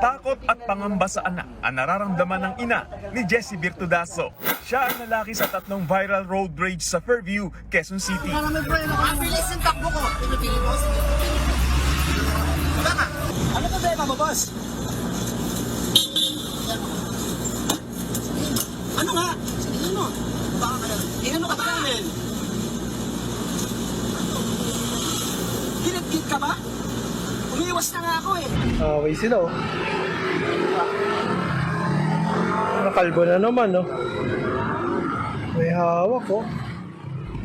Takot at pangamba sa anak ang nararamdaman ng ina ni Jessie Virtudaso. Siya ang lalaki sa tatlong viral road rage sa Fairview, Quezon City. Ang bilis ng takbo ko. Ano problema mo, boss? Ano nga? Sige mo. Baka ka lang. Eh, ano ka ba namin? Kinagkit ka ba? Umiiwas na nga ako eh. Okay sila oh. Nakalbo na naman no. May hawak oh.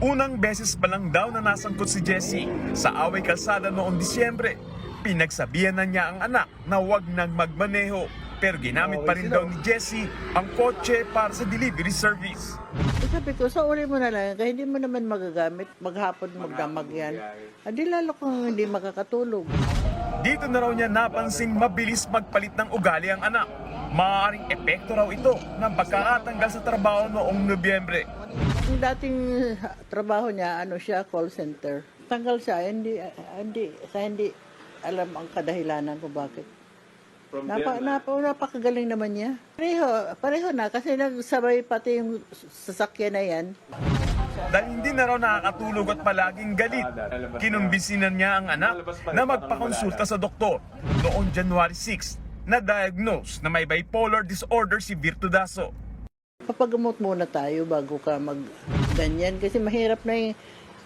Unang beses pa lang daw na nasangkot si Jessie sa away kalsada noong Disyembre. Pinagsabihan na niya ang anak na huwag nang magmaneho. Pero ginamit pa rin daw ni Jessie ang kotse para sa delivery service. Eh, Sabi ko, sa uli mo na lang, kaya hindi mo naman magagamit, maghapon magdamag yan. Adi lalo kung hindi makakatulog. Dito na raw niya napansing mabilis magpalit ng ugali ang anak. Maaaring epekto raw ito ng pagkakatanggal sa trabaho noong Nobyembre. Yung dating ah, trabaho niya, ano siya, call center. Tanggal siya, hindi, ah, hindi, sa hindi alam ang kadahilanan kung bakit. Napa, napa, napakagaling naman niya. Pareho, pareho na kasi nagsabay pati yung sasakyan na yan. Dahil hindi na raw nakakatulog at palaging galit. Kinumbisinan niya ang anak na magpakonsulta sa doktor. Noong January 6, na-diagnose na may bipolar disorder si Virtudaso. Papagamot muna tayo bago ka mag ganyan kasi mahirap na yung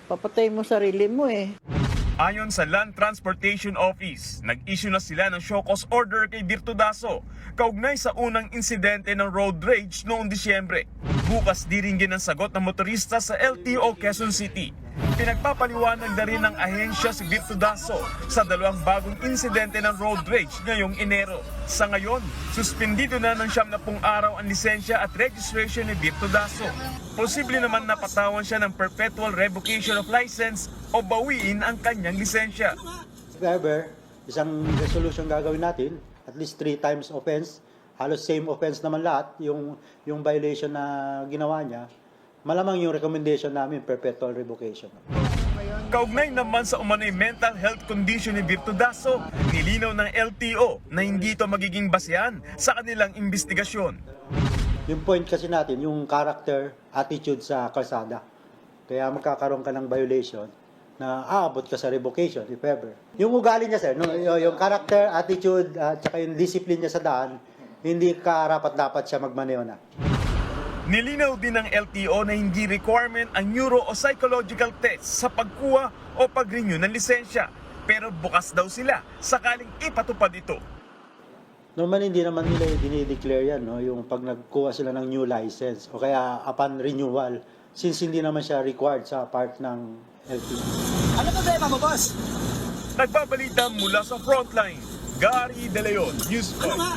papatay mo sarili mo eh. Ayon sa Land Transportation Office, nag-issue na sila ng show cause order kay Virtudaso kaugnay sa unang insidente ng road rage noong Disyembre. Bukas diringgin ang sagot ng motorista sa LTO Quezon City. Pinagpapaliwanag na rin ng ahensya si Virtudaso sa dalawang bagong insidente ng road rage ngayong Enero. Sa ngayon, suspendido na ng siyam na pung araw ang lisensya at registration ni Virtudaso. Posible naman napatawan siya ng perpetual revocation of license o bawiin ang kanyang lisensya. If ever, isang resolution gagawin natin, at least three times offense, halos same offense naman lahat, yung, yung violation na ginawa niya, malamang yung recommendation namin, perpetual revocation. Kaugnay naman sa umano'y mental health condition ni Virtudaso, nilinaw ng LTO na hindi ito magiging basehan sa kanilang investigasyon. Yung point kasi natin, yung character, attitude sa kalsada. Kaya magkakaroon ka ng violation na aabot ka sa revocation, if ever. Yung ugali niya, sir, no, yung, character, attitude, at saka yung discipline niya sa daan, hindi ka rapat-dapat siya magmaneho na. Nilinaw din ng LTO na hindi requirement ang neuro o psychological test sa pagkuha o pag-renew ng lisensya. Pero bukas daw sila sakaling ipatupad ito. Normally, hindi naman nila dinideclare yan, no? yung pag nagkuha sila ng new license o kaya upon renewal, since hindi naman siya required sa part ng LTO. Ano problema mo, boss? Nagbabalita mula sa frontline, Gary De Leon, News 5. Ano nga?